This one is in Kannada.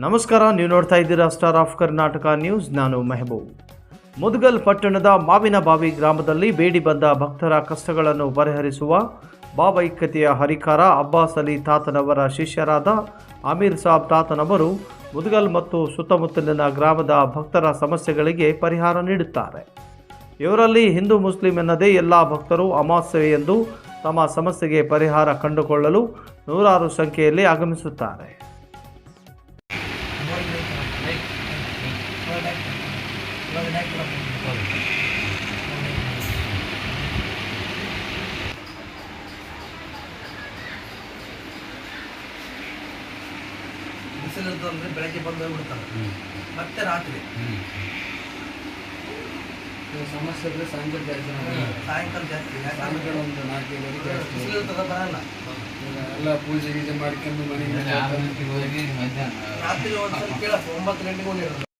ನಮಸ್ಕಾರ, ನೀವು ನೋಡ್ತಾ ಇದ್ದೀರಾ ಸ್ಟಾರ್ ಆಫ್ ಕರ್ನಾಟಕ ನ್ಯೂಸ್ ನಾನು ಮೆಹಬೂಬ್. ಮುದಗಲ್ ಪಟ್ಟಣದ ಮಾವಿನಬಾವಿ ಗ್ರಾಮದಲ್ಲಿ ಬೇಡಿ ಬಂದ ಭಕ್ತರ ಕಷ್ಟಗಳನ್ನು ಪರಿಹರಿಸುವ ಭಾವೈಕ್ಯತೆಯ ಹರಿಕಾರ ಅಬ್ಬಾಸ್ ಅಲಿ ತಾತನವರ ಶಿಷ್ಯರಾದ ಅಮೀರ್ ಸಾಬ್ ತಾತನವರು ಮುದ್ಗಲ್ ಮತ್ತು ಸುತ್ತಮುತ್ತಲಿನ ಗ್ರಾಮದ ಭಕ್ತರ ಸಮಸ್ಯೆಗಳಿಗೆ ಪರಿಹಾರ ನೀಡುತ್ತಾರೆ. ಇವರಲ್ಲಿ ಹಿಂದೂ ಮುಸ್ಲಿಂ ಎನ್ನದೇ ಎಲ್ಲ ಭಕ್ತರು ಅಮಾವಾಸ್ಯೆಯೆಂದು ತಮ್ಮ ಸಮಸ್ಯೆಗೆ ಪರಿಹಾರ ಕಂಡುಕೊಳ್ಳಲು ನೂರಾರು ಸಂಖ್ಯೆಯಲ್ಲಿ ಆಗಮಿಸುತ್ತಾರೆ. ಬಿಸಿಲು ಅಂದ್ರೆ ಬೆಳಗ್ಗೆ ಬಂದು ಹೋಗ್ಬಿಡ್ತಾರೆ. ಮತ್ತೆ ರಾತ್ರಿ. ಸಮಸ್ಯೆ ಇದ್ರೆ ಸಾಯಂಕಾಲ ಜಾಸ್ತಿ ಸಾಯಂಕಾಲ ಜಾಸ್ತಿ. ಸಾಯಂಕಾಲ ಒಂದು ನಾಲ್ಕೈದು ಬಿಸಿಲು ಬರಲ್ಲ. ಎಲ್ಲ ಪೂಜೆ ಗೀಜೆ ಮಾಡ್ಕೊಂಡು ಮನೆಗೆ ರಾತ್ರಿ ಒಂದ್ಸಲ ಕೇಳಪ್ಪ ಒಂಬತ್ತು ಗಂಟೆಗೆ ಹೋಗಿರೋದು